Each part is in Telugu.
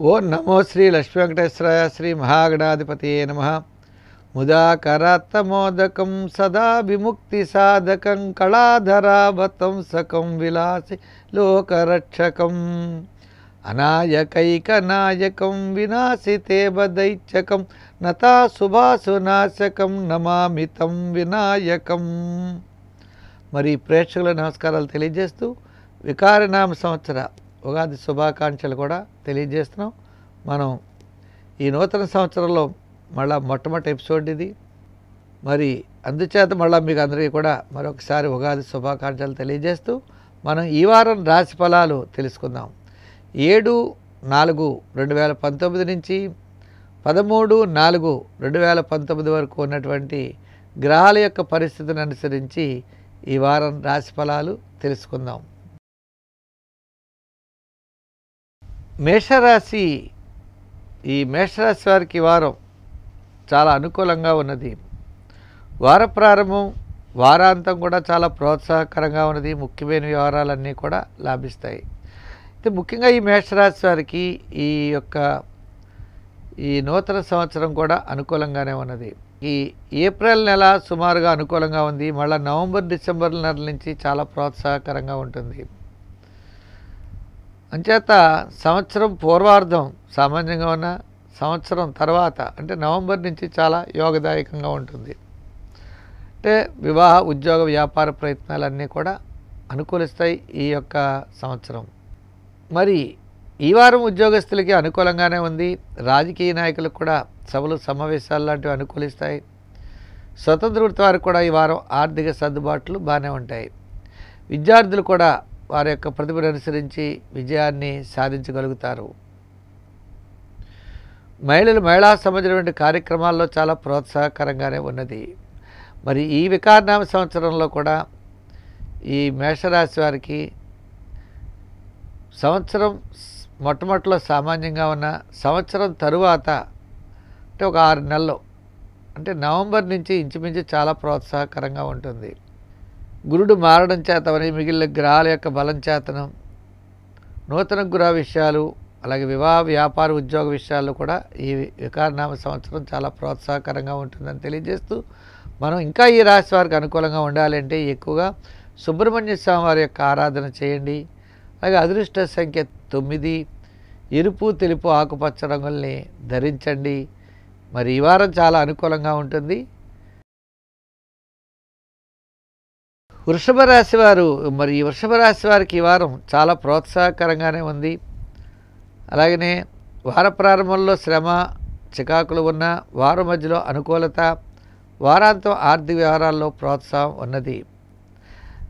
ఓం నమో శ్రీ లక్ష్మీ వెంకటేశ్వరాయ శ్రీ మహాగణాధిపతి నమ. ముదాకరాత్తమోదకం సదా విముక్తి సాధకం కళాధరాభతం సకం విలాసి లోకరక్షకం. అనాయకైకనాయకం వినాశితే బదైత్యకం నతా శుభాసునాశకం నమామితం వినాయకం. మరి ప్రేక్షకుల నమస్కారాలు తెలియజేస్తూ వికారనామ సంవత్సర ఉగాది శుభాకాంక్షలు కూడా తెలియజేస్తున్నాం. మనం ఈ నూతన సంవత్సరంలో మళ్ళా మొట్టమొదటి ఎపిసోడ్ ఇది. మరి అందుచేత మళ్ళీ మీకు అందరికీ కూడా మరొకసారి ఉగాది శుభాకాంక్షలు తెలియజేస్తూ మనం ఈ వారం రాశి ఫలాలు తెలుసుకుందాం. ఏడు నాలుగు రెండు వేల పంతొమ్మిది నుంచి పదమూడు నాలుగు రెండు వేల పంతొమ్మిది వరకు ఉన్నటువంటి గ్రహాల యొక్క పరిస్థితిని అనుసరించి ఈ వారం రాశి ఫలాలు తెలుసుకుందాం. మేషరాశి ఈ మేషరాశి వారికి వారం చాలా అనుకూలంగా ఉన్నది. వార ప్రారంభం వారాంతం కూడా చాలా ప్రోత్సాహకరంగా ఉన్నది. ముఖ్యమైన వ్యవహారాలన్నీ కూడా లాభిస్తాయి. అయితే ముఖ్యంగా ఈ మేషరాశి వారికి ఈ యొక్క ఈ నూతన సంవత్సరం కూడా అనుకూలంగానే ఉన్నది. ఈ ఏప్రిల్ నెల సుమారుగా అనుకూలంగా ఉంది. మళ్ళీ నవంబర్ డిసెంబర్ నెల నుంచి చాలా ప్రోత్సాహకరంగా ఉంటుంది. అంచేత సంవత్సరం పూర్వార్ధం సామాన్యంగా ఉన్న సంవత్సరం తర్వాత అంటే నవంబర్ నుంచి చాలా యోగదాయకంగా ఉంటుంది. అంటే వివాహ ఉద్యోగ వ్యాపార ప్రయత్నాలన్నీ కూడా అనుకూలిస్తాయి ఈ యొక్క సంవత్సరం. మరి ఈ వారం ఉద్యోగస్తులకి అనుకూలంగానే ఉంది. రాజకీయ నాయకులకు కూడా సభలు సమావేశాలు లాంటివి అనుకూలిస్తాయి. స్వతంత్ర వృత్తి వారికి కూడా ఈ వారం ఆర్థిక సర్దుబాట్లు బాగానే ఉంటాయి. విద్యార్థులు కూడా వారి యొక్క ప్రతిభను అనుసరించి విజయాన్ని సాధించగలుగుతారు. మహిళలు మహిళా సంబంధించినటువంటి కార్యక్రమాల్లో చాలా ప్రోత్సాహకరంగానే ఉన్నది. మరి ఈ వికారనామ సంవత్సరంలో కూడా ఈ మేషరాశి వారికి సంవత్సరం మొట్టమొదటిలో సామాన్యంగా ఉన్న సంవత్సరం తరువాత అంటే ఒక ఆరు నెలలు అంటే నవంబర్ నుంచి ఇంచుమించు చాలా ప్రోత్సాహకరంగా ఉంటుంది. గురుడు మారడం చేతమని మిగిలిన గ్రహాల యొక్క బలం చేతనం నూతన గృహ విషయాలు అలాగే వివాహ వ్యాపార ఉద్యోగ విషయాల్లో కూడా ఈ వికారనామ సంవత్సరం చాలా ప్రోత్సాహకరంగా ఉంటుందని తెలియజేస్తూ మనం ఇంకా ఈ రాశి వారికి అనుకూలంగా ఉండాలంటే ఎక్కువగా సుబ్రహ్మణ్య స్వామి వారి యొక్క ఆరాధన చేయండి. అలాగే అదృష్ట సంఖ్య తొమ్మిది ఎరుపు తెలుపు ఆకుపచ్చ రంగుల్ని ధరించండి. మరి ఈ వారం చాలా అనుకూలంగా ఉంటుంది. వృషభ రాశి వారు మరి ఈ వృషభ రాశి వారికి ఈ వారం చాలా ప్రోత్సాహకరంగానే ఉంది. అలాగనే వార ప్రారంభంలో శ్రమ చికాకులు ఉన్న వారం మధ్యలో అనుకూలత వారాంతం ఆర్థిక వ్యవహారాల్లో ప్రోత్సాహం ఉన్నది.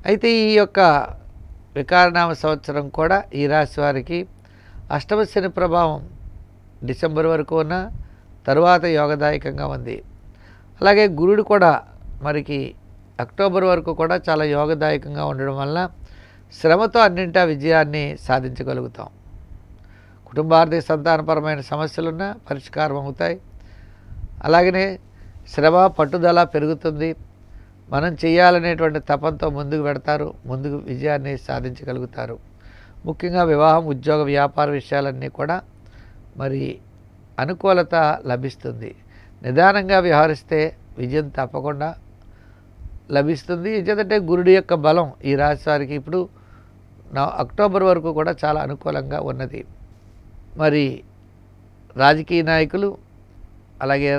అయితే ఈ యొక్క వికారనామ సంవత్సరం కూడా ఈ రాశి వారికి అష్టమ శని ప్రభావం డిసెంబర్ వరకు ఉన్న తరువాత యోగదాయకంగా ఉంది. అలాగే గురుడు కూడా మరికి అక్టోబర్ వరకు కూడా చాలా యోగదాయకంగా ఉండడం వల్ల శ్రమతో అన్నింటా విజయాన్ని సాధించగలుగుతాం. కుటుంబార్థిక సంతానపరమైన సమస్యలున్నా పరిష్కారం అవుతాయి. అలాగనే శ్రమ పట్టుదల పెరుగుతుంది. మనం చేయాలనేటువంటి తపంతో ముందుకు పెడతారు ముందుకు విజయాన్ని సాధించగలుగుతారు. ముఖ్యంగా వివాహం ఉద్యోగ వ్యాపార విషయాలన్నీ కూడా మరి అనుకూలత లభిస్తుంది. నిదానంగా వ్యవహరిస్తే విజయం తప్పకుండా లభిస్తుంది. ఎందుకంటే గురుడి యొక్క బలం ఈ రాశివారికి ఇప్పుడు నా అక్టోబర్ వరకు కూడా చాలా అనుకూలంగా ఉన్నది. మరి రాజకీయ నాయకులు అలాగే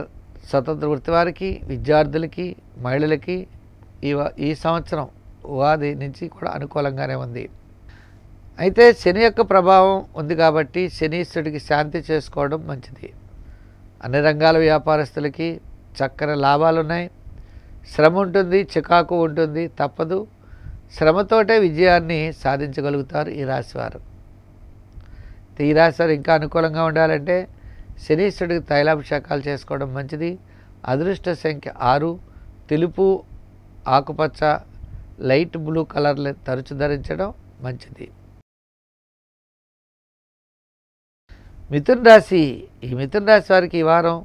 స్వతంత్ర వృత్తి వారికి విద్యార్థులకి మహిళలకి ఈ ఈ సంవత్సరం ఉగాది నుంచి కూడా అనుకూలంగానే ఉంది. అయితే శని యొక్క ప్రభావం ఉంది కాబట్టి శనీశ్వరుడికి శాంతి చేసుకోవడం మంచిది. అన్ని రంగాల వ్యాపారస్తులకి చక్కని లాభాలు ఉన్నాయి శ్రమ ఉంటుంది చికాకు ఉంటుంది తప్పదు. శ్రమతోటే విజయాన్ని సాధించగలుగుతారు ఈ రాశివారు. ఈ రాశివారు ఇంకా అనుకూలంగా ఉండాలంటే శనీశ్వరుడికి తైలాభిషేకాలు చేసుకోవడం మంచిది. అదృష్ట సంఖ్య ఆరు తెలుపు ఆకుపచ్చ లైట్ బ్లూ కలర్లు తరచు ధరించడం మంచిది. మిథున్ రాశి ఈ మిథున్ రాశి వారికి ఈ వారం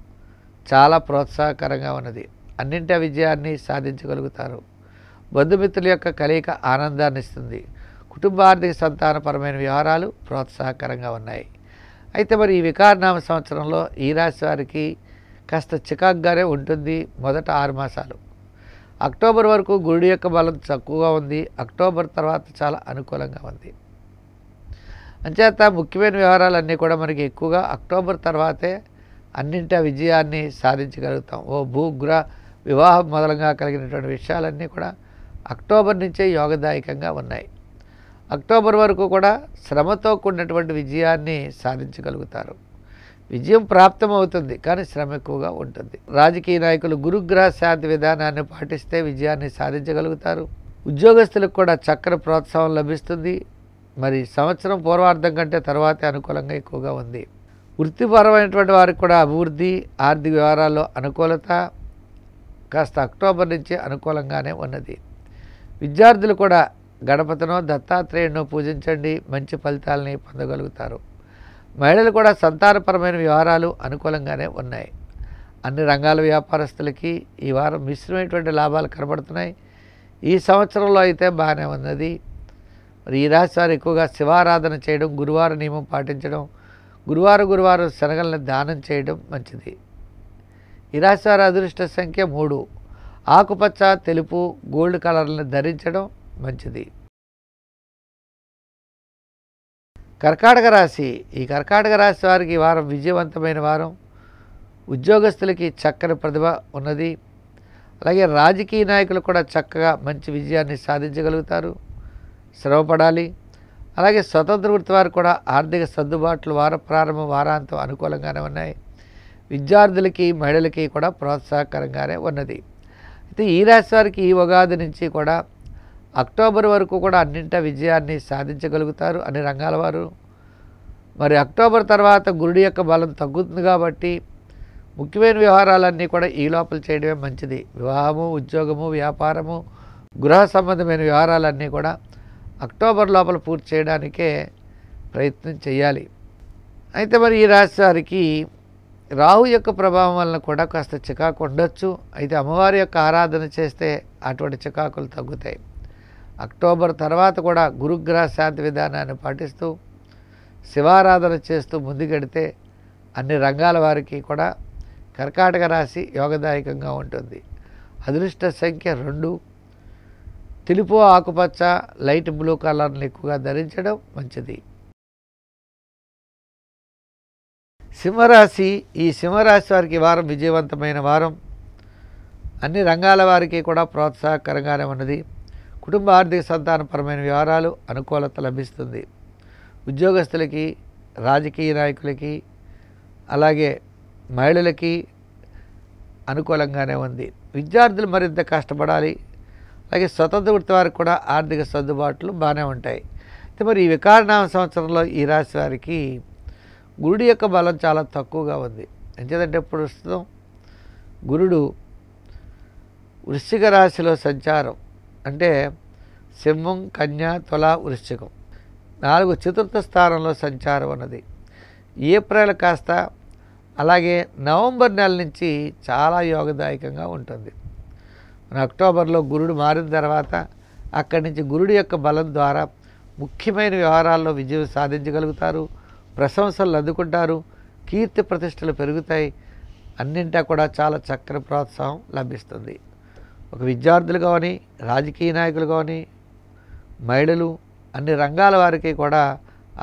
చాలా ప్రోత్సాహకరంగా ఉన్నది. అన్నింటి విజయాన్ని సాధించగలుగుతారు. బంధుమిత్రుల యొక్క కలయిక ఆనందాన్ని ఇస్తుంది. కుటుంబ ఆర్థిక సంతానపరమైన వ్యవహారాలు ప్రోత్సాహకరంగా ఉన్నాయి. అయితే మరి ఈ వికారనామ సంవత్సరంలో ఈ రాశి వారికి కాస్త చికాగ్గానే ఉంటుంది మొదట ఆరు మాసాలు. అక్టోబర్ వరకు గురుడు యొక్క బలం తక్కువగా ఉంది. అక్టోబర్ తర్వాత చాలా అనుకూలంగా ఉంది. అంచేత ముఖ్యమైన వ్యవహారాలన్నీ కూడా మనకి ఎక్కువగా అక్టోబర్ తర్వాతే అన్నింటి విజయాన్ని సాధించగలుగుతాం. ఓ భూగ్రహ వివాహం మొదలంగా కలిగినటువంటి విషయాలన్నీ కూడా అక్టోబర్ నుంచే యోగదాయకంగా ఉన్నాయి. అక్టోబర్ వరకు కూడా శ్రమతో కూడినటువంటి విజయాన్ని సాధించగలుగుతారు. విజయం ప్రాప్తమవుతుంది కానీ శ్రమ ఎక్కువగా ఉంటుంది. రాజకీయ నాయకులు గురుగ్రహ శాంతి విధానాన్ని పాటిస్తే విజయాన్ని సాధించగలుగుతారు. ఉద్యోగస్తులకు కూడా చక్కని ప్రోత్సాహం లభిస్తుంది. మరి సంవత్సరం పూర్వార్థం కంటే తర్వాతే అనుకూలంగా ఎక్కువగా ఉంది. వృత్తిపరమైనటువంటి వారికి కూడా అభివృద్ధి ఆర్థిక వ్యవహారాల్లో అనుకూలత కాస్త అక్టోబర్ నుంచి అనుకూలంగానే ఉన్నది. విద్యార్థులు కూడా గణపతినో దత్తాత్రేయుడినో పూజించండి మంచి ఫలితాలని పొందగలుగుతారు. మహిళలు కూడా సంతానపరమైన వ్యవహారాలు అనుకూలంగానే ఉన్నాయి. అన్ని రంగాల వ్యాపారస్తులకి ఈ వారం మిశ్రమైనటువంటి లాభాలు కనబడుతున్నాయి. ఈ సంవత్సరంలో అయితే బాగానే ఉన్నది. మరి ఈ రాశి వారు ఎక్కువగా శివారాధన చేయడం గురువార నియమం పాటించడం గురువారం గురువారం శనగల్ని దానం చేయడం మంచిది. ఈ రాశి వారి అదృష్ట సంఖ్య మూడు. ఆకుపచ్చ తెలుపు గోల్డ్ కలర్లను ధరించడం మంచిది. కర్కాటక రాశి. ఈ కర్కాటక రాశి వారికి వారం విజయవంతమైన వారం. ఉద్యోగస్తులకి చక్కని ప్రతిభ ఉన్నది. అలాగే రాజకీయ నాయకులు కూడా చక్కగా మంచి విజయాన్ని సాధించగలుగుతారు. శ్రమపడాలి. అలాగే స్వతంత్ర వృత్తి వారు కూడా ఆర్థిక సర్దుబాట్లు వార ప్రారంభ వారాంతం అనుకూలంగానే ఉన్నాయి. విద్యార్థులకి మహిళలకి కూడా ప్రోత్సాహకరంగానే ఉన్నది. అయితే ఈ రాశి వారికి ఈ ఉగాది నుంచి కూడా అక్టోబర్ వరకు కూడా అన్నింట విజయాన్ని సాధించగలుగుతారు అన్ని రంగాల వారు. మరి అక్టోబర్ తర్వాత గురుడి యొక్క బలం తగ్గుతుంది కాబట్టి ముఖ్యమైన వ్యవహారాలన్నీ కూడా ఈ లోపల చేయడమే మంచిది. వివాహము ఉద్యోగము వ్యాపారము గృహ సంబంధమైన వ్యవహారాలన్నీ కూడా అక్టోబర్ లోపల పూర్తి చేయడానికే ప్రయత్నం చేయాలి. అయితే మరి ఈ రాశి వారికి రాహు యొక్క ప్రభావం వలన కూడా కాస్త చికాకు ఉండొచ్చు. అయితే అమ్మవారి యొక్క ఆరాధన చేస్తే అటువంటి చికాకులు తగ్గుతాయి. అక్టోబర్ తర్వాత కూడా గురుగ్రహ శాంతి విధానాన్ని పాటిస్తూ శివారాధన చేస్తూ ముందుకెడితే అన్ని రంగాల వారికి కూడా కర్కాటక రాశి యోగదాయకంగా ఉంటుంది. అదృష్ట సంఖ్య రెండు. తెలుపు ఆకుపచ్చ లైట్ బ్లూ కలర్ని ఎక్కువగా ధరించడం మంచిది. సింహరాశి ఈ సింహరాశి వారికి వారం విజయవంతమైన వారం. అన్ని రంగాల వారికి కూడా ప్రోత్సాహకరంగానే ఉన్నది. కుటుంబ ఆర్థిక సంతానపరమైన వ్యవహారాలు అనుకూలత లభిస్తుంది. ఉద్యోగస్తులకి రాజకీయ నాయకులకి అలాగే మహిళలకి అనుకూలంగానే ఉంది. విద్యార్థులు మరింత కష్టపడాలి. అలాగే స్వతంత్ర వృత్తి వారికి కూడా ఆర్థిక సర్దుబాట్లు బాగానే ఉంటాయి. అయితే మరి ఈ వికారనామ సంవత్సరంలో ఈ రాశి వారికి గురుడి యొక్క బలం చాలా తక్కువగా ఉంది. ఎంచేదంటే ప్రస్తుతం గురుడు వృశ్చిక రాశిలో సంచారం. అంటే సింహం కన్య తుల వృశ్చికం. నాలుగు చతుర్థ స్థానంలో సంచారం ఉన్నది ఏప్రిల్ కాస్త అలాగే నవంబర్ నెల నుంచి చాలా యోగదాయకంగా ఉంటుంది. మన అక్టోబర్లో గురుడు మారిన తర్వాత అక్కడి నుంచి గురుడి యొక్క బలం ద్వారా ముఖ్యమైన వ్యవహారాల్లో విజయం సాధించగలుగుతారు. ప్రశంసలు అందుకుంటారు కీర్తి ప్రతిష్టలు పెరుగుతాయి అన్నింటా కూడా చాలా చక్కని ప్రోత్సాహం లభిస్తుంది. ఒక విద్యార్థులు కానీ రాజకీయ నాయకులు కానీ మహిళలు అన్ని రంగాల వారికి కూడా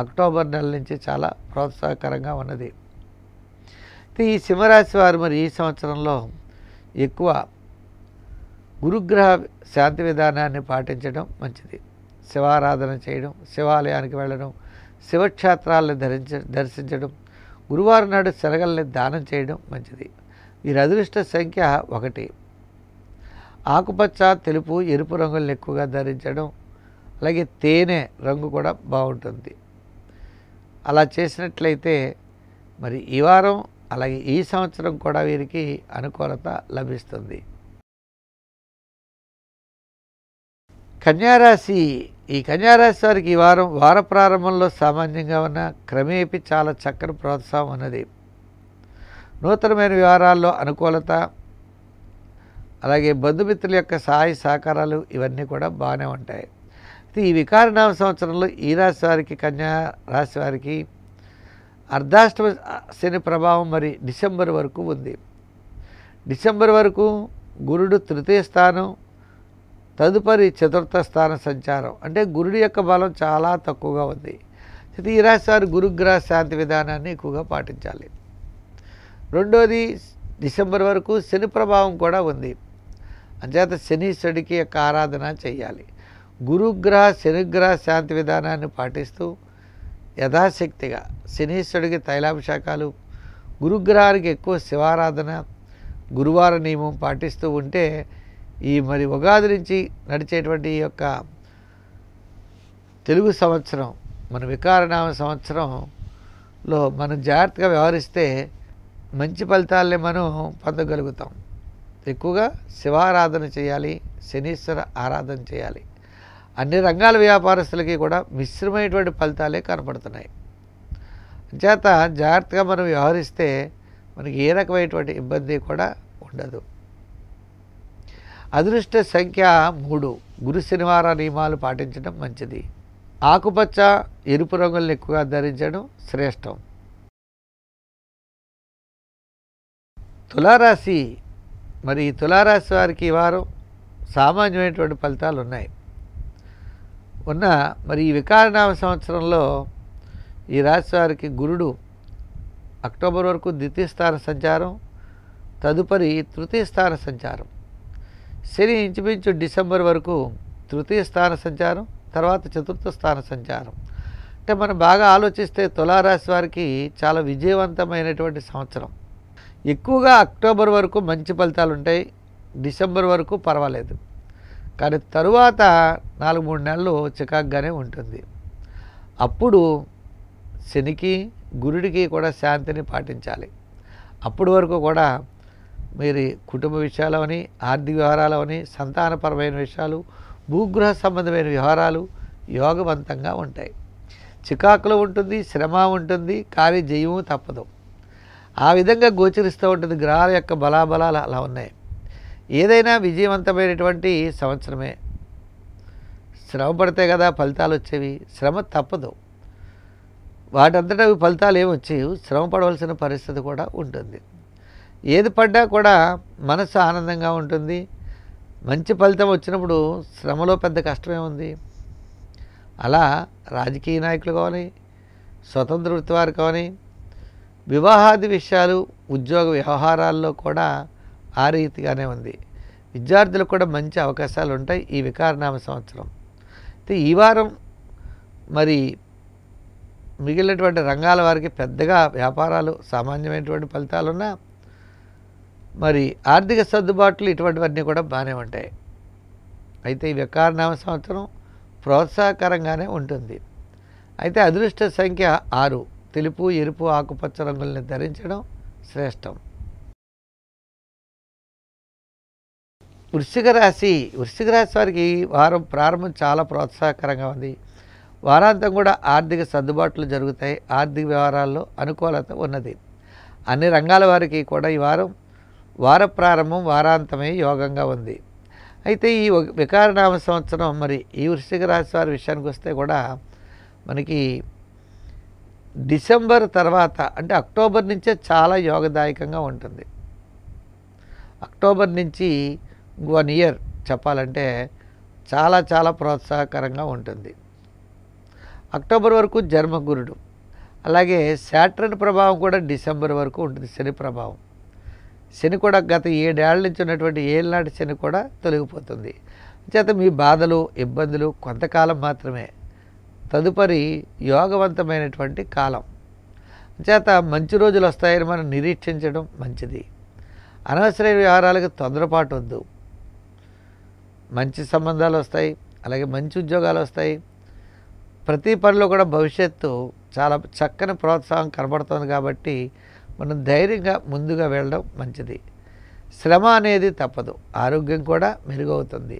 అక్టోబర్ నెల నుంచి చాలా ప్రోత్సాహకరంగా ఉన్నది. ఈ సింహరాశి వారు మరి ఈ సంవత్సరంలో ఎక్కువ గురుగ్రహ శాంతి విధానాన్ని పాటించడం మంచిది. శివారాధన చేయడం శివాలయానికి వెళ్ళడం శివక్షేత్రాలను ధరించ దర్శించడం గురువారం నాడు శనగల్ని దానం చేయడం మంచిది. వీరి అదృష్ట సంఖ్య ఒకటి. ఆకుపచ్చ తెలుపు ఎరుపు రంగులను ఎక్కువగా ధరించడం అలాగే తేనె రంగు కూడా బాగుంటుంది. అలా చేసినట్లయితే మరి ఈ వారం అలాగే ఈ సంవత్సరం కూడా వీరికి అనుకూలత లభిస్తుంది. కన్యారాశి ఈ కన్యారాశి వారికి ఈ వారం వార ప్రారంభంలో సామాన్యంగా ఉన్న క్రమేపీ చాలా చక్కని ప్రోత్సాహం ఉన్నది. నూతనమైన వ్యవహారాల్లో అనుకూలత అలాగే బంధుమిత్రుల యొక్క సహాయ సహకారాలు ఇవన్నీ కూడా బాగానే ఉంటాయి. అయితే ఈ వికారనామ సంవత్సరంలో ఈ రాశి వారికి కన్యా రాశి వారికి అర్ధాష్టమ శని ప్రభావం మరి డిసెంబర్ వరకు ఉంది. డిసెంబర్ వరకు గురుడు తృతీయ స్థానం తదుపరి చతుర్థ స్థాన సంచారం. అంటే గురుడి యొక్క బలం చాలా తక్కువగా ఉంది. ఈ రాశివారు గురుగ్రహ శాంతి విధానాన్ని ఎక్కువగా పాటించాలి. రెండోది డిసెంబర్ వరకు శని ప్రభావం కూడా ఉంది. అంచేత శనీశ్వరుడికి యొక్క ఆరాధన చేయాలి. గురుగ్రహ శనిగ్రహ శాంతి విధానాన్ని పాటిస్తూ యథాశక్తిగా శనీశ్వరుడికి తైలాభిషేకాలు గురుగ్రహానికి ఎక్కువ శివారాధన గురువార నియమం పాటిస్తూ ఉంటే ఈ మరి ఉగాది నుంచి నడిచేటువంటి ఈ యొక్క తెలుగు సంవత్సరం మన వికారనామ సంవత్సరంలో మనం జాగ్రత్తగా వ్యవహరిస్తే మంచి ఫలితాలనే మనం పొందగలుగుతాం. ఎక్కువగా శివారాధన చేయాలి శనీశ్వర ఆరాధన చేయాలి. అన్ని రంగాల వ్యాపారస్తులకి కూడా మిశ్రమైనటువంటి ఫలితాలే కనపడుతున్నాయి. చేత జాగ్రత్తగా మనం వ్యవహరిస్తే మనకి ఏ రకమైనటువంటి ఇబ్బంది కూడా ఉండదు. అదృష్ట సంఖ్య మూడు. గురు శనివార నియమాలు పాటించడం మంచిది. ఆకుపచ్చ ఎరుపు రంగులను ఎక్కువగా ధరించడం శ్రేష్టం. తులారాశి. మరి తులారాశి వారికి ఈ వారం సామాన్యమైనటువంటి ఫలితాలు ఉన్నాయి. ఉన్న మరి ఈ వికారనామ సంవత్సరంలో ఈ రాశి వారికి గురుడు అక్టోబర్ వరకు ద్వితీయ స్థాన సంచారం తదుపరి తృతీయ స్థాన సంచారం. శని ఇంచుమించు డిసెంబర్ వరకు తృతీయ స్థాన సంచారం తర్వాత చతుర్థ స్థాన సంచారం. అంటే మనం బాగా ఆలోచిస్తే తులారాశి వారికి చాలా విజయవంతమైనటువంటి సంవత్సరం. ఎక్కువగా అక్టోబర్ వరకు మంచి ఫలితాలు ఉంటాయి డిసెంబర్ వరకు పర్వాలేదు. కానీ తరువాత నాలుగు మూడు నెలలు చికాగ్గానే ఉంటుంది. అప్పుడు శనికి గురుడికి కూడా శాంతిని పాటించాలి. అప్పటి వరకు కూడా మీరు కుటుంబ విషయాలవని ఆర్థిక వ్యవహారాలవని సంతానపరమైన విషయాలు భూగృహ సంబంధమైన వ్యవహారాలు యోగవంతంగా ఉంటాయి. చికాకులు ఉంటుంది శ్రమ ఉంటుంది కానీ జయము తప్పదు. ఆ విధంగా గోచరిస్తూ ఉంటుంది గ్రహాల యొక్క బలాబలాలు అలా ఉన్నాయి. ఏదైనా విజయవంతమైనటువంటి సంవత్సరమే. శ్రమ పడితే కదా ఫలితాలు వచ్చేవి శ్రమ తప్పదు. వాటంతటా ఫలితాలు ఏమి వచ్చేవి శ్రమ పడవలసిన పరిస్థితి కూడా ఉంటుంది. ఏది పడ్డా కూడా మనసు ఆనందంగా ఉంటుంది. మంచి ఫలితం వచ్చినప్పుడు శ్రమలో పెద్ద కష్టమే ఉంది అలా రాజకీయ నాయకులు కానీ స్వతంత్ర వృత్తి వారు కానీ వివాహాది విషయాలు ఉద్యోగ వ్యవహారాల్లో కూడా ఆ రీతిగానే ఉంది. విద్యార్థులకు కూడా మంచి అవకాశాలు ఉంటాయి ఈ వికారనామ సంవత్సరం. అయితే ఈ వారం మరి మిగిలినటువంటి రంగాల వారికి పెద్దగా వ్యాపారాలు సామాన్యమైనటువంటి ఫలితాలున్నా మరి ఆర్థిక సర్దుబాట్లు ఇటువంటివన్నీ కూడా బాగానే ఉంటాయి. అయితే ఈ వికారనామ సంవత్సరం ప్రోత్సాహకరంగానే ఉంటుంది. అయితే అదృష్ట సంఖ్య ఆరు తెలుపు ఎరుపు ఆకుపచ్చ రంగుల్ని ధరించడం శ్రేష్టం. వృశ్చిక రాశి వృశ్చిక రాశి వారికి ఈ వారం ప్రారంభం చాలా ప్రోత్సాహకరంగా ఉంది. వారాంతం కూడా ఆర్థిక సర్దుబాట్లు జరుగుతాయి. ఆర్థిక వ్యవహారాల్లో అనుకూలత ఉన్నది. అన్ని రంగాల వారికి కూడా ఈ వారం వార ప్రారంభం వారాంతమే యోగంగా ఉంది. అయితే ఈ వికారనామ సంవత్సరం మరి ఈ వృశ్చిక రాశి వారి విషయానికి వస్తే కూడా మనకి డిసెంబర్ తర్వాత అంటే అక్టోబర్ నుంచే చాలా యోగదాయకంగా ఉంటుంది. అక్టోబర్ నుంచి వన్ ఇయర్ చెప్పాలంటే చాలా చాలా ప్రోత్సాహకరంగా ఉంటుంది. అక్టోబర్ వరకు జన్మగురుడు. అలాగే శాటర్న్ ప్రభావం కూడా డిసెంబర్ వరకు ఉంటుంది శని ప్రభావం. శని కూడా గత ఏడేళ్ళ నుంచి ఉన్నటువంటి ఏళ్ళనాటి శని కూడా తొలగిపోతుంది. చేత మీ బాధలు ఇబ్బందులు కొంతకాలం మాత్రమే. తదుపరి యోగవంతమైనటువంటి కాలం. చేత మంచి రోజులు వస్తాయని మనం నిరీక్షించడం మంచిది. అనవసరమైన వ్యవహారాలకు తొందరపాటు వద్దు. మంచి సంబంధాలు వస్తాయి అలాగే మంచి ఉద్యోగాలు వస్తాయి. ప్రతి పనిలో కూడా భవిష్యత్తు చాలా చక్కని ప్రోత్సాహం కనబడుతుంది కాబట్టి మనం ధైర్యంగా ముందుగా వెళ్ళడం మంచిది. శ్రమ అనేది తప్పదు. ఆరోగ్యం కూడా మెరుగవుతుంది.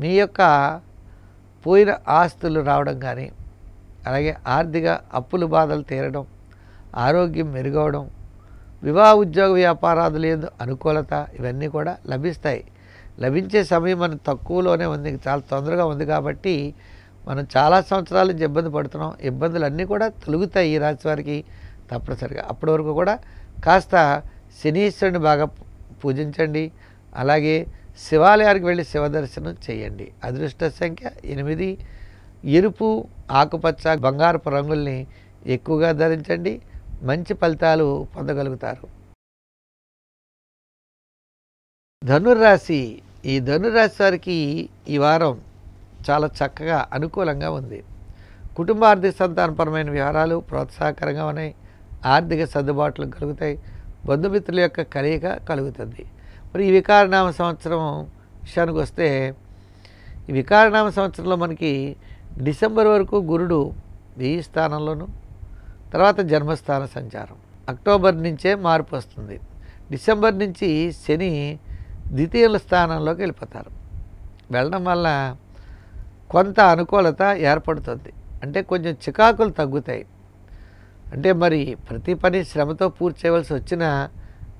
మీ యొక్క పోయిన ఆస్తులు రావడం కానీ అలాగే ఆర్థిక అప్పులు బాధలు తీరడం ఆరోగ్యం మెరుగవడం వివాహ ఉద్యోగ వ్యాపారాదులు లేదు అనుకూలత ఇవన్నీ కూడా లభిస్తాయి. లభించే సమయం మనం తక్కువలోనే ఉంది. చాలా తొందరగా ఉంది కాబట్టి మనం చాలా సంవత్సరాల నుంచి ఇబ్బంది పడుతున్నాం. ఇబ్బందులు అన్నీ కూడా తొలుగుతాయి ఈ రాశి వారికి. తప్పనిసరిగా. అప్పటి వరకు కూడా కాస్త శనీశ్వరుని బాగా పూజించండి. అలాగే శివాలయానికి వెళ్ళి శివ దర్శనం చేయండి. అదృష్ట సంఖ్య ఎనిమిది. ఎరుపు ఆకుపచ్చ బంగారపు రంగుల్ని ఎక్కువగా ధరించండి. మంచి ఫలితాలు పొందగలుగుతారు. ధనుర్రాశి. ఈ ధనుర్రాశి వారికి ఈ వారం చాలా చక్కగా అనుకూలంగా ఉంది. కుటుంబ ఆర్థిక సంతానపరమైన వ్యవహారాలు ప్రోత్సాహకరంగా ఉన్నాయి. ఆర్థిక సర్దుబాట్లు కలుగుతాయి బంధుమిత్రుల యొక్క కలయిక కలుగుతుంది. మరి ఈ వికారనామ సంవత్సరం విషయానికి వస్తే ఈ వికారనామ సంవత్సరంలో మనకి డిసెంబర్ వరకు గురుడు వెయ్యి స్థానంలోను తర్వాత జన్మస్థాన సంచారం. అక్టోబర్ నుంచే మార్పు వస్తుంది. డిసెంబర్ నుంచి శని ద్వితీయ స్థానంలోకి వెళ్ళిపోతారు. వెళ్ళడం వల్ల కొంత అనుకూలత ఏర్పడుతుంది. అంటే కొంచెం చికాకులు తగ్గుతాయి. అంటే మరి ప్రతి పని శ్రమతో పూర్తి చేయవలసి వచ్చినా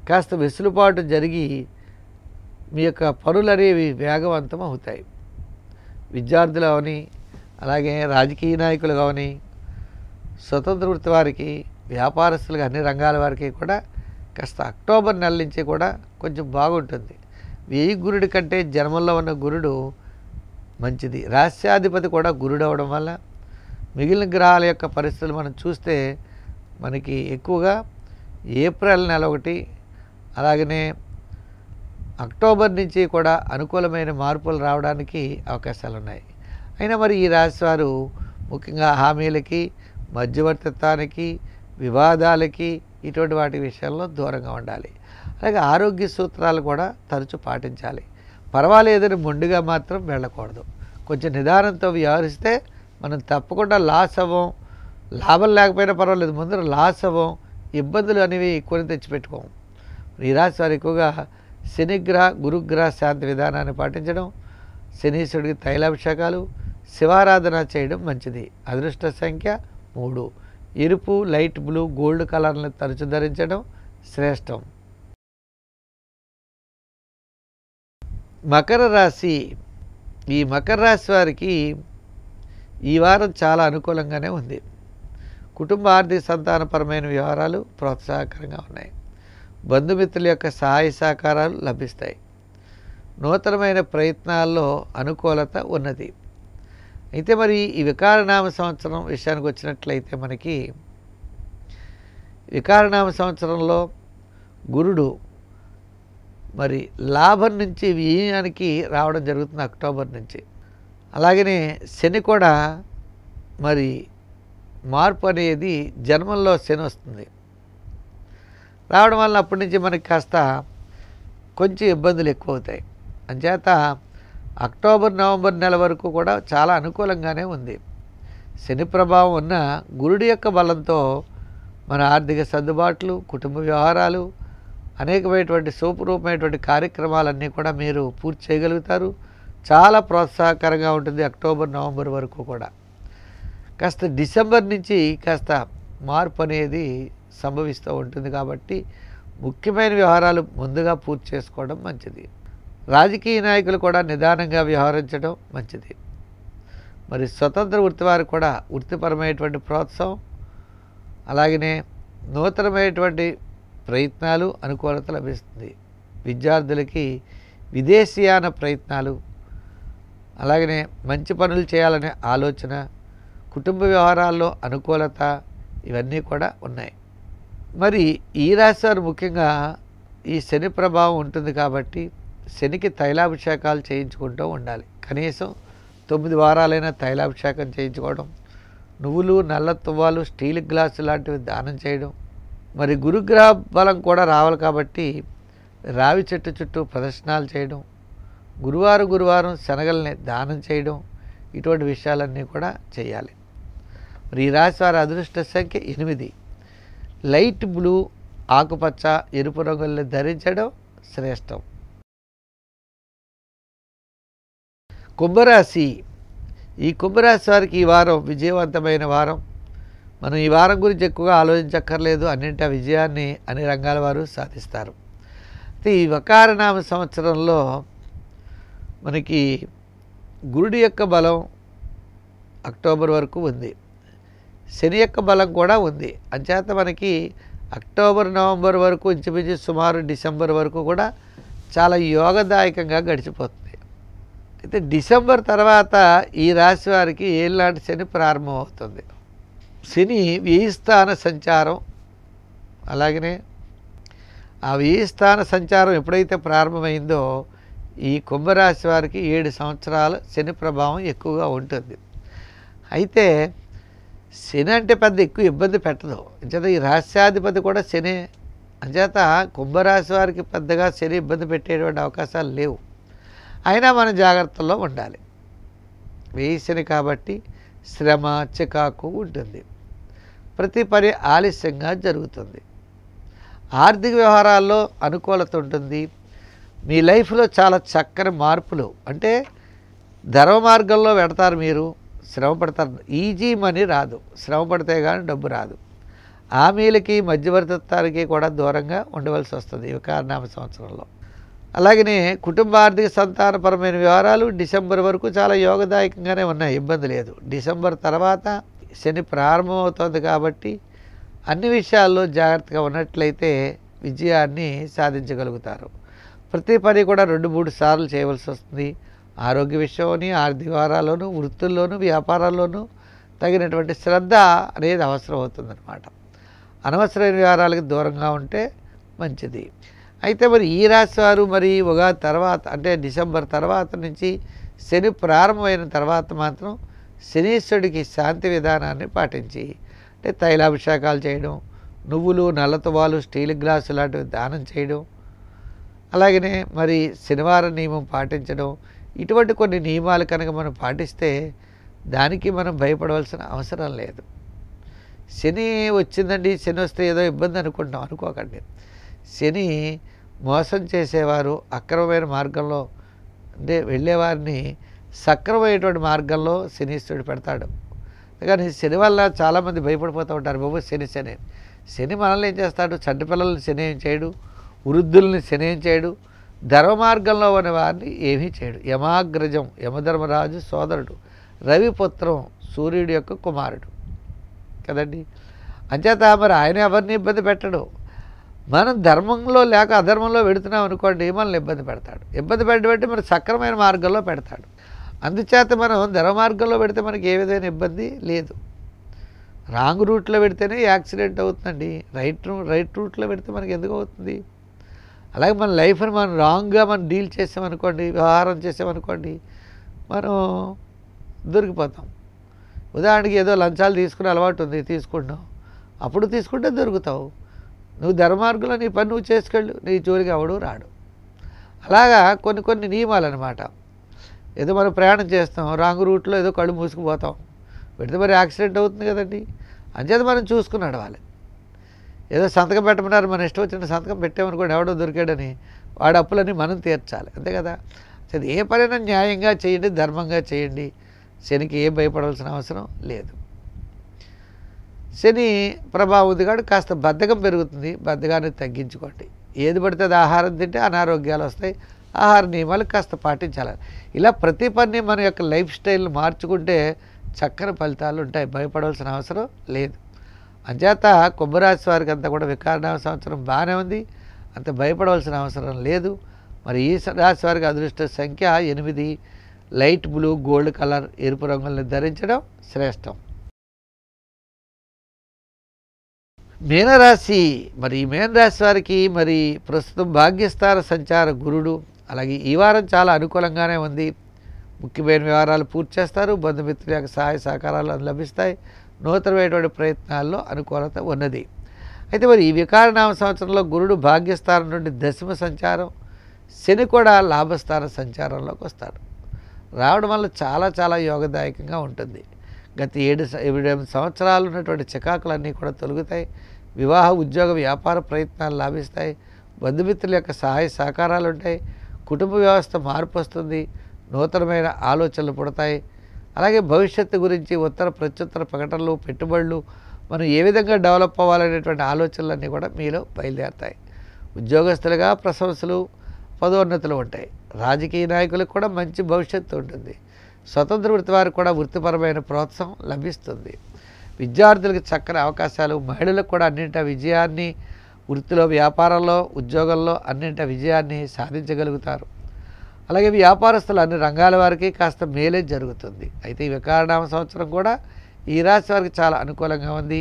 కాస్త వెసులుబాటు జరిగి మీ యొక్క పనులు అనేవి వేగవంతం అవుతాయి. విద్యార్థులు అవని అలాగే రాజకీయ నాయకులు కావని స్వతంత్ర వృత్తి వారికి వ్యాపారస్తులుగా అన్ని రంగాల వారికి కూడా కాస్త అక్టోబర్ నెల నుంచి కూడా కొంచెం బాగుంటుంది. వెయ్యి గురుడి కంటే జన్మల్లో ఉన్న గురుడు మంచిది. రాస్యాధిపతి కూడా గురుడు అవడం వల్ల మిగిలిన గ్రహాల యొక్క పరిస్థితులు మనం చూస్తే మనకి ఎక్కువగా ఏప్రిల్ నెల ఒకటి అలాగనే అక్టోబర్ నుంచి కూడా అనుకూలమైన మార్పులు రావడానికి అవకాశాలు ఉన్నాయి అయినా మరి ఈ రాశివారు ముఖ్యంగా హామీలకి మధ్యవర్తిత్వానికి వివాదాలకి ఇటువంటి వాటి విషయంలో దూరంగా ఉండాలి. అలాగే ఆరోగ్య సూత్రాలు కూడా తరచూ పాటించాలి. పర్వాలేదని మొండిగా మాత్రం వెళ్ళకూడదు. కొంచెం నిదానంతో వ్యవహరిస్తే మనం తప్పకుండా లాస్ అవ్వం లాభం లేకపోయినా పర్వాలేదు. ముందర లాస్ అవ్వం ఇబ్బందులు అనేవి కొని తెచ్చిపెట్టుకోము. ఈ రాశి వారు ఎక్కువగా శనిగ్రహ గురుగ్రహ శాంతి విధానాన్ని పాటించడం శనీశ్వరుడికి తైలాభిషేకాలు శివారాధన చేయడం మంచిది. అదృష్ట సంఖ్య మూడు. ఎరుపు లైట్ బ్లూ గోల్డ్ కలర్లను తరచు ధరించడం శ్రేష్టం. మకర రాశి. ఈ మకర రాశి వారికి ఈ వారం చాలా అనుకూలంగానే ఉంది. కుటుంబ ఆర్థిక సంతానపరమైన వ్యవహారాలు ప్రోత్సాహకరంగా ఉన్నాయి. బంధుమిత్రుల యొక్క సహాయ సహకారాలు లభిస్తాయి. నూతనమైన ప్రయత్నాల్లో అనుకూలత ఉన్నది. అయితే మరి ఈ వికారనామ సంవత్సరం విషయానికి వచ్చినట్లయితే మనకి వికారనామ సంవత్సరంలో గురుడు మరి లాభం నుంచి వ్యయానికి రావడం జరుగుతుంది అక్టోబర్ నుంచి. అలాగనే శని కూడా మరి మార్పు అనేది జన్మంలో శని వస్తుంది. రావడం వల్ల అప్పటి నుంచి మనకి కాస్త కొంచెం ఇబ్బందులు ఎక్కువ అవుతాయి అంచేత అక్టోబర్ నవంబర్ నెల వరకు కూడా చాలా అనుకూలంగానే ఉంది. శని ప్రభావం ఉన్న గురుడి యొక్క బలంతో మన ఆర్థిక సర్దుబాట్లు కుటుంబ వ్యవహారాలు అనేకమైనటువంటి సూపరూపమైనటువంటి కార్యక్రమాలన్నీ కూడా మీరు పూర్తి చేయగలుగుతారు. చాలా ప్రోత్సాహకరంగా ఉంటుంది అక్టోబర్ నవంబర్ వరకు కూడా. కాస్త డిసెంబర్ నుంచి కాస్త మార్పు అనేది సంభవిస్తూ ఉంటుంది కాబట్టి ముఖ్యమైన వ్యవహారాలు ముందుగా పూర్తి చేసుకోవడం మంచిది. రాజకీయ నాయకులు కూడా నిదానంగా వ్యవహరించడం మంచిది. మరి స్వతంత్ర వృత్తి వారు కూడా వృత్తిపరమైనటువంటి ప్రోత్సాహం అలాగనే నూతనమైనటువంటి ప్రయత్నాలు అనుకూలత లభిస్తుంది. విద్యార్థులకి విదేశీయాన ప్రయత్నాలు అలాగనే మంచి పనులు చేయాలనే ఆలోచన కుటుంబ వ్యవహారాల్లో అనుకూలత ఇవన్నీ కూడా ఉన్నాయి. మరి ఈ రాశి ముఖ్యంగా ఈ శని ప్రభావం ఉంటుంది కాబట్టి శనికి తైలాభిషేకాలు చేయించుకుంటూ ఉండాలి. కనీసం తొమ్మిది వారాలైనా తైలాభిషేకం చేయించుకోవడం నువ్వులు నల్ల తువ్వాలు స్టీల్ గ్లాసు లాంటివి దానం చేయడం మరి గురుగ్రహ బలం కూడా రావాలి కాబట్టి రావి చెట్టు చుట్టూ ప్రదర్శనలు చేయడం గురువారం గురువారం శనగల్ని దానం చేయడం ఇటువంటి విషయాలన్నీ కూడా చేయాలి. మరి ఈ రాశి వారి అదృష్ట సంఖ్య ఎనిమిది. లైట్ బ్లూ ఆకుపచ్చ ఎరుపు రంగుల్ని ధరించడం శ్రేష్టం. కుంభరాశి. ఈ కుంభరాశి వారికి ఈ వారం విజయవంతమైన వారం. మనం ఈ వారం గురించి ఎక్కువగా ఆలోచించక్కర్లేదు అన్నింటి విజయాన్ని అన్ని రంగాల వారు సాధిస్తారు. అయితే ఈ వకారనామ సంవత్సరంలో మనకి గురుడి యొక్క బలం అక్టోబర్ వరకు ఉంది. శని యొక్క బలం కూడా ఉంది. అంచేత మనకి అక్టోబర్ నవంబర్ వరకు ఇంచుమించు సుమారు డిసెంబర్ వరకు కూడా చాలా యోగదాయకంగా గడిచిపోతుంది. అయితే డిసెంబర్ తర్వాత ఈ రాశి వారికి ఏళ్ళాంటి శని ప్రారంభమవుతుంది శని వ్యయస్థాన సంచారం అలాగనే ఆ వ్యయస్థాన సంచారం ఎప్పుడైతే ప్రారంభమైందో ఈ కుంభరాశి వారికి ఏడు సంవత్సరాల శని ప్రభావం ఎక్కువగా ఉంటుంది. అయితే శని అంటే పెద్ద ఎక్కువ ఇబ్బంది పెట్టదు. అంచేత ఈ రహస్యాధిపతి కూడా శని. అంచేత కుంభరాశి వారికి పెద్దగా శని ఇబ్బంది పెట్టేటువంటి అవకాశాలు లేవు. అయినా మనం జాగ్రత్తల్లో ఉండాలి. వేయి శని కాబట్టి శ్రమ చికాకు ఉంటుంది. ప్రతి పని ఆలస్యంగా జరుగుతుంది. ఆర్థిక వ్యవహారాల్లో అనుకూలత ఉంటుంది. మీ లైఫ్లో చాలా చక్కని మార్పులు. అంటే ధర్మ మార్గంలో పెడతారు మీరు. శ్రమ పడతారు ఈజీ మనీ రాదు. శ్రమ పడితే కానీ డబ్బు రాదు. హామీలకి మధ్యవర్తిత్వానికి కూడా దూరంగా ఉండవలసి వస్తుంది ఈ కారణామ సంవత్సరంలో. అలాగనే కుటుంబ ఆర్థిక సంతానపరమైన వ్యవహారాలు డిసెంబర్ వరకు చాలా యోగదాయకంగానే ఉన్నాయి. ఇబ్బంది లేదు. డిసెంబర్ తర్వాత శని ప్రారంభమవుతోంది కాబట్టి అన్ని విషయాల్లో జాగ్రత్తగా ఉన్నట్లయితే విజయాన్ని సాధించగలుగుతారు. ప్రతి పని కూడా రెండు మూడు సార్లు చేయవలసి వస్తుంది. ఆరోగ్య విషయంలోని ఆర్థిక వారాల్లోనూ వృత్తుల్లోనూ వ్యాపారాల్లోనూ తగినటువంటి శ్రద్ధ అనేది అవసరం అవుతుందన్నమాట అనవసరమైన వ్యవహారాలకు దూరంగా ఉంటే మంచిది. అయితే మరి ఈ రాశి వారు మరి ఉగాది తర్వాత అంటే డిసెంబర్ తర్వాత నుంచి శని ప్రారంభమైన తర్వాత మాత్రం శనీశ్వరుడికి శాంతి విధానాన్ని పాటించి అంటే తైలాభిషేకాలు చేయడం నువ్వులు నల్లతువాలు స్టీల్ గ్లాసు లాంటివి దానం చేయడం అలాగనే మరి శనివారం నియమం పాటించడం ఇటువంటి కొన్ని నియమాలు కనుక మనం పాటిస్తే దానికి మనం భయపడవలసిన అవసరం లేదు. శని వచ్చిందండి శని వస్తే ఏదో ఇబ్బంది అనుకుంటాం అనుకోకండి. శని మోసం చేసేవారు అక్రమమైన మార్గంలో అంటే వెళ్ళేవారిని సక్రమైనటువంటి మార్గంలో శనీశ్వరుడు పెడతాడు. కానీ శని వల్ల చాలామంది భయపడిపోతూ ఉంటారు. బాబు శని శని. శని మనల్ని ఏం చేస్తాడు? చంటి పిల్లల్ని శని ఏం చేయడు? వృద్ధుల్ని శని ఏం చేయడు? ధర్మ మార్గంలో ఉన్న వారిని ఏమీ చేయడు. యమాగ్రజం యమధర్మరాజు సోదరుడు రవిపుత్రం సూర్యుడి యొక్క కుమారుడు. కదండి? అంచేత మరి ఆయన ఎవరిని ఇబ్బంది పెట్టడు. మనం ధర్మంలో లేక అధర్మంలో పెడుతున్నాం అనుకోండి మనల్ని ఇబ్బంది పెడతాడు. ఇబ్బంది పెట్టబట్టి మరి సక్రమైన మార్గంలో పెడతాడు. అందుచేత మనం ధర్మ మార్గంలో పెడితే మనకి ఏ విధమైన ఇబ్బంది లేదు. రాంగ్ రూట్లో పెడితేనే యాక్సిడెంట్ అవుతుందండి. రైట్ రైట్ రూట్లో పెడితే మనకి ఎందుకు అవుతుంది? అలాగే మన లైఫ్ని మనం రాంగ్గా మనం డీల్ చేసామనుకోండి వ్యవహారం చేసామనుకోండి మనం దొరికిపోతాం. ఉదాహరణకి ఏదో లంచాలు తీసుకునే అలవాటు ఉంది తీసుకుంటాం అప్పుడు తీసుకుంటే దొరుకుతావు. నువ్వు ధర్మార్గంలో నీ పని నువ్వు చేసుకెళ్ళు నీ జోలికి అవడు రాడు. అలాగా కొన్ని కొన్ని నియమాలు అనమాట ఏదో మనం ప్రయాణం చేస్తాం రాంగ్ రూట్లో ఏదో కళ్ళు మూసుకుపోతాం. పెడితే మరి యాక్సిడెంట్ అవుతుంది కదండి. అంచేత మనం చూసుకుని నడవాలి ఏదో సంతకం పెట్టమన్నారు మన ఇష్టం వచ్చిన సంతకం పెట్టామనుకోండి ఎవడో దొరికాడని వాడి అప్పులన్నీ మనం తీర్చాలి అంతే కదా? అది ఏ పనైనా న్యాయంగా చేయండి ధర్మంగా చేయండి. శనికి ఏం భయపడవలసిన అవసరం లేదు. శని ప్రభావం ఉంది కాబట్టి కాస్త బద్ధకం పెరుగుతుంది బద్ధకాన్ని తగ్గించుకోండి. ఏది పడితే అది ఆహారం తింటే అనారోగ్యాలు వస్తాయి ఆహార నియమాలు కాస్త పాటించాలి. ఇలా ప్రతి పని మన యొక్క లైఫ్ స్టైల్ని మార్చుకుంటే చక్కని ఫలితాలు ఉంటాయి భయపడవలసిన అవసరం లేదు. అంచేత కుంభరాశి వారికి అంతా కూడా వికారనామ సంవత్సరం బాగానే ఉంది. అంత భయపడవలసిన అవసరం లేదు. మరి ఈ రాశి వారికి అదృష్ట సంఖ్య ఎనిమిది. లైట్ బ్లూ గోల్డ్ కలర్ ఎరుపు రంగులను ధరించడం శ్రేష్టం. మీనరాశి మరి ఈ మీనరాశి వారికి మరి ప్రస్తుతం భాగ్యస్థాన సంచార గురుడు అలాగే ఈ వారం చాలా అనుకూలంగానే ఉంది. ముఖ్యమైన వ్యవహారాలు పూర్తి చేస్తారు. బంధుమిత్రుల యొక్క సహాయ సహకారాలు లభిస్తాయి. నూతనమైనటువంటి ప్రయత్నాల్లో అనుకూలత ఉన్నది. అయితే మరి ఈ వికారనామ సంవత్సరంలో గురుడు భాగ్యస్థానం నుండి దశమ సంచారం శని కూడా లాభస్థాన సంచారంలోకి వస్తాడు. రావడం వల్ల చాలా చాలా యోగదాయకంగా ఉంటుంది. గత ఏడు ఏడు ఎనిమిది సంవత్సరాలు ఉన్నటువంటి చికాకులన్నీ కూడా తొలుగుతాయి. వివాహ ఉద్యోగ వ్యాపార ప్రయత్నాలు లాభిస్తాయి. బంధుమిత్రుల యొక్క సహాయ సహకారాలు ఉంటాయి. కుటుంబ వ్యవస్థ మార్పు వస్తుంది. నూతనమైన ఆలోచనలు పుడతాయి. అలాగే భవిష్యత్తు గురించి ఉత్తర ప్రత్యుత్తర ప్రకటనలు పెట్టుబడులు మనం ఏ విధంగా డెవలప్ అవ్వాలనేటువంటి ఆలోచనలన్నీ కూడా మీలో బయలుదేరుతాయి. ఉద్యోగస్తులుగా ప్రశంసలు పదోన్నతులు ఉంటాయి. రాజకీయ నాయకులకు కూడా మంచి భవిష్యత్తు ఉంటుంది. స్వతంత్ర వృత్తి వారికి కూడా వృత్తిపరమైన ప్రోత్సాహం లభిస్తుంది. విద్యార్థులకు చక్కని అవకాశాలు మహిళలకు కూడా అన్నింటి విజయాన్ని వృత్తిలో వ్యాపారంలో ఉద్యోగంలో అన్నింటి విజయాన్ని సాధించగలుగుతారు. అలాగే వ్యాపారస్తులు అన్ని రంగాల వారికి కాస్త మేలే జరుగుతుంది. అయితే ఈ వికారనామ సంవత్సరం కూడా ఈ రాశి వారికి చాలా అనుకూలంగా ఉంది.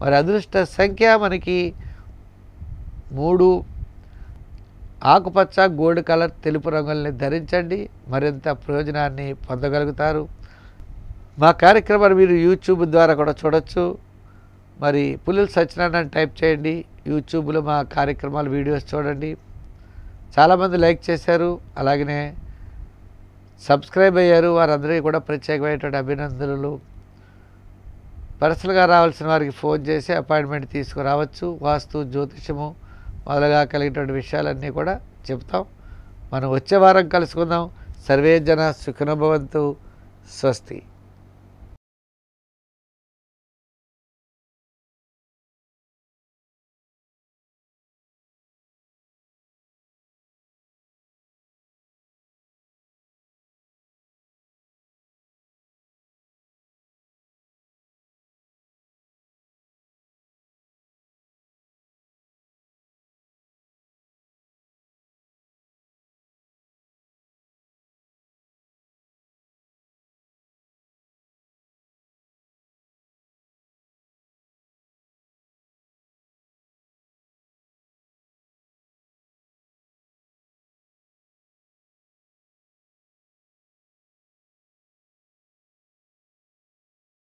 మరి అదృష్ట సంఖ్య మనకి మూడు. ఆకుపచ్చ గోల్డ్ కలర్ తెలుపు రంగుల్ని ధరించండి. మరింత ప్రయోజనాన్ని పొందగలుగుతారు. మా కార్యక్రమాన్ని మీరు యూట్యూబ్ ద్వారా కూడా చూడొచ్చు. మరి పులుల సత్యనారాయణ టైప్ చేయండి. యూట్యూబ్లో మా కార్యక్రమాలు వీడియోస్ చూడండి. చాలామంది లైక్ చేశారు అలాగనే సబ్స్క్రైబ్ అయ్యారు. వారందరికీ కూడా ప్రత్యేకమైనటువంటి అభినందనలు. పర్సనల్గా రావాల్సిన వారికి ఫోన్ చేసి అపాయింట్మెంట్ తీసుకురావచ్చు. వాస్తు జ్యోతిషము మొదలుగా కలిగినటువంటి విషయాలన్నీ కూడా చెప్తాం. మనం వచ్చే వారం కలుసుకుందాం. సర్వే జన సుఖనుభవంతు స్వస్తి.